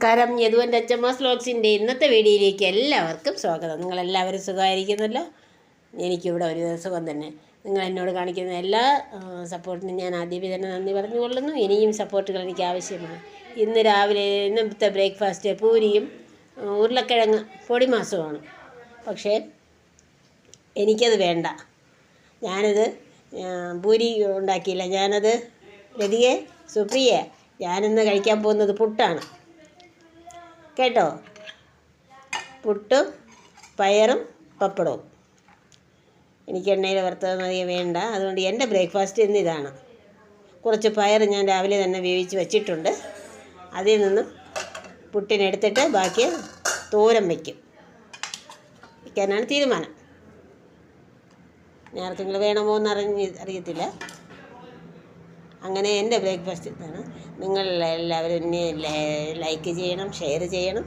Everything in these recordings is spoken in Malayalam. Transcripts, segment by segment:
നമസ്കാരം. യദുവന്റെ അച്ഛമ്മ സ്ലോക്സിന്റെ ഇന്നത്തെ വീഡിയോയിലേക്ക് എല്ലാവർക്കും സ്വാഗതം. നിങ്ങളെല്ലാവരും സുഖമായിരിക്കുന്നല്ലോ? എനിക്കിവിടെ ഒരു സുഖം തന്നെ. നിങ്ങൾ എന്നോട് കാണിക്കുന്ന എല്ലാ സപ്പോർട്ടിനും ഞാൻ ആദ്യമേ തന്നെ നന്ദി പറഞ്ഞുകൊള്ളുന്നു. ഇനിയും സപ്പോർട്ടുകൾ എനിക്ക് ആവശ്യമാണ്. ഇന്ന് രാവിലെ ഇന്നത്തെ ബ്രേക്ക്ഫാസ്റ്റ് പൂരിയും ഉരുളക്കിഴങ്ങ് ഉരുളക്കിഴങ്ങ് പൊടിമാസമാണ് പക്ഷേ എനിക്കത് വേണ്ട. ഞാനത് പൂരി ഉണ്ടാക്കിയില്ല. ഞാനത് ലതിയെ സുപ്രിയെ ഞാനിന്ന് കഴിക്കാൻ പോകുന്നത് പുട്ടാണ്. കേട്ടോ? പുട്ടും പയറും പപ്പടവും. എനിക്ക് എണ്ണയിൽ വറുത്തത് മതി വേണ്ട. അതുകൊണ്ട് എന്റെ ബ്രേക്ക്ഫാസ്റ്റ് ഇന്ന് ഇതാണ്. കുറച്ച് പയർ ഞാൻ രാവിലെ തന്നെ വേവിച്ച് വെച്ചിട്ടുണ്ട്. അതിൽ നിന്നും പുട്ടിനെടുത്തിട്ട് ബാക്കി തോരൻ വയ്ക്കും. വയ്ക്കാനാണ് തീരുമാനം. നേരത്തെ നിങ്ങൾ വേണമോ എന്ന് അറിഞ്ഞ് അറിയത്തില്ല. അങ്ങനെ എന്റെ ബ്രേക്ക്ഫാസ്റ്റ് ഇതാണ് നിങ്ങൾ എല്ലാവരും എന്നെ ലൈക്ക് ചെയ്യണം ഷെയർ ചെയ്യണം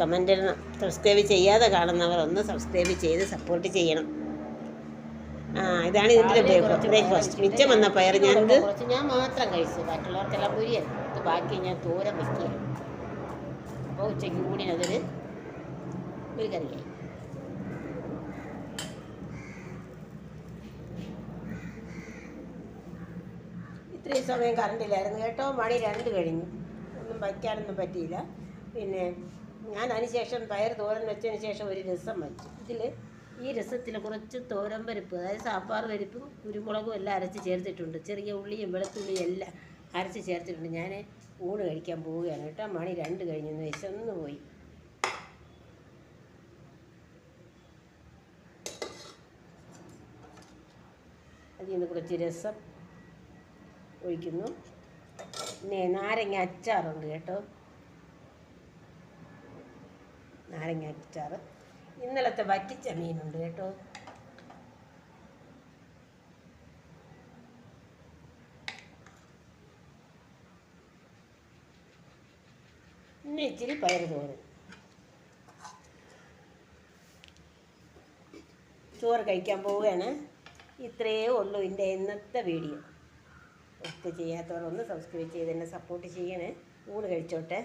കമന്റ് ഇടണം. സബ്സ്ക്രൈബ് ചെയ്യാതെ കാണുന്നവർ ഒന്ന് സബ്സ്ക്രൈബ് ചെയ്ത് സപ്പോർട്ട് ചെയ്യണം. ആ ഇതാണ് ഇതിന്റെ ബ്രേക്ക്ഫാസ്റ്റ്. ബ്രേക്ക്ഫാസ്റ്റ് മിച്ചം വന്ന പയർ ഞാൻ ഞാൻ മാത്രം കഴിച്ചു. ബാക്കിയുള്ളവർക്കെല്ലാം പുരിയത് ബാക്കി ഞാൻ ദൂരം വയ്ക്കുക അപ്പോൾ ഉച്ചയ്ക്ക് കൂടി അതൊരു ഒരു കറിയായി. ഇത്രയും സമയം കറണ്ടില്ലായിരുന്നു കേട്ടോ. മണി രണ്ട് കഴിഞ്ഞു. ഒന്നും വയ്ക്കാനൊന്നും പറ്റിയില്ല. പിന്നെ ഞാൻ അതിനുശേഷം പയർ തോരൻ വെച്ചതിന് ശേഷം ഒരു രസം വെച്ചു. ഇതിൽ ഈ രസത്തിൽ കുറച്ച് തോരൻ പരിപ്പ് അതായത് സാമ്പാർ പരിപ്പും കുരുമുളകും എല്ലാം അരച്ച് ചേർത്തിട്ടുണ്ട്. ചെറിയ ഉള്ളിയും വെളുത്തുള്ളിയും എല്ലാം അരച്ച് ചേർത്തിട്ടുണ്ട്. ഞാൻ ഊണ് കഴിക്കാൻ പോവുകയാണ് കേട്ടോ. മണി രണ്ട് കഴിഞ്ഞു. വിശന്ന് പോയി. അതിൽ നിന്ന് കുറച്ച് രസം. ഒഴിക്കുന്നു. പിന്നെ നാരങ്ങ അച്ചാറുണ്ട് കേട്ടോ. നാരങ്ങ അച്ചാർ ഇന്നലത്തെ വറ്റിച്ച മീനുണ്ട് കേട്ടോ. പിന്നെ ഇച്ചിരി പയർ തോരൻ. ചോറ് കഴിക്കാൻ പോവുകയാണ്. ഇത്രയേ ഉള്ളൂ എന്റെ ഇന്നത്തെ വീഡിയോ. ഒക്കെ ചെയ്യാത്തവർ ഒന്ന് സബ്സ്ക്രൈബ് ചെയ്ത് എന്നെ സപ്പോർട്ട് ചെയ്യണേ. ഊണ് കഴിച്ചോട്ടെ.